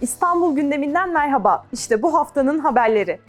İstanbul gündeminden merhaba. İşte bu haftanın haberleri.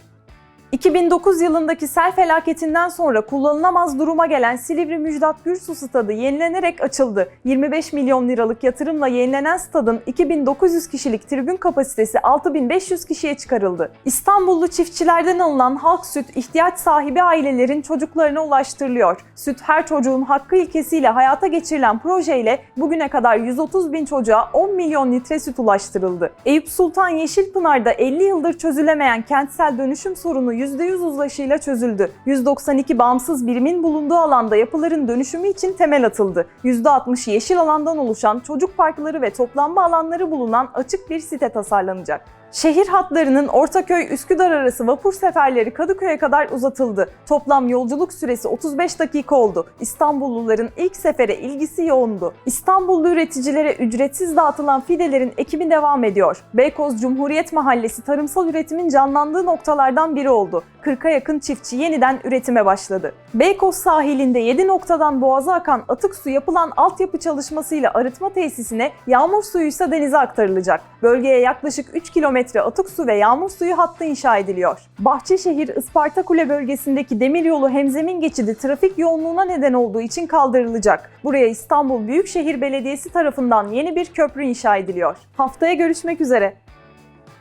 2009 yılındaki sel felaketinden sonra kullanılamaz duruma gelen Silivri Müjdat Gürsu Stadı yenilenerek açıldı. 25 milyon liralık yatırımla yenilenen stadın 2900 kişilik tribün kapasitesi 6500 kişiye çıkarıldı. İstanbullu çiftçilerden alınan halk süt ihtiyaç sahibi ailelerin çocuklarına ulaştırılıyor. Süt her çocuğun hakkı ilkesiyle hayata geçirilen projeyle bugüne kadar 130 bin çocuğa 10 milyon litre süt ulaştırıldı. Eyüp Sultan Yeşilpınar'da 50 yıldır çözülemeyen kentsel dönüşüm sorunu %100 uzlaşıyla çözüldü. 192 bağımsız birimin bulunduğu alanda yapıların dönüşümü için temel atıldı. %60 yeşil alandan oluşan çocuk parkları ve toplanma alanları bulunan açık bir site tasarlanacak. Şehir hatlarının Ortaköy-Üsküdar arası vapur seferleri Kadıköy'e kadar uzatıldı. Toplam yolculuk süresi 35 dakika oldu. İstanbulluların ilk sefere ilgisi yoğundu. İstanbullu üreticilere ücretsiz dağıtılan fidelerin ekimi devam ediyor. Beykoz Cumhuriyet Mahallesi tarımsal üretimin canlandığı noktalardan biri oldu. 40'a yakın çiftçi yeniden üretime başladı. Beykoz sahilinde 7 noktadan boğaza akan atık su yapılan altyapı çalışmasıyla arıtma tesisine, yağmur suyu ise denize aktarılacak. Bölgeye yaklaşık 3 kilometre atık su ve yağmur suyu hattı inşa ediliyor. Bahçeşehir Ispartakule bölgesindeki demiryolu hemzemin geçidi trafik yoğunluğuna neden olduğu için kaldırılacak. Buraya İstanbul Büyükşehir Belediyesi tarafından yeni bir köprü inşa ediliyor. Haftaya görüşmek üzere.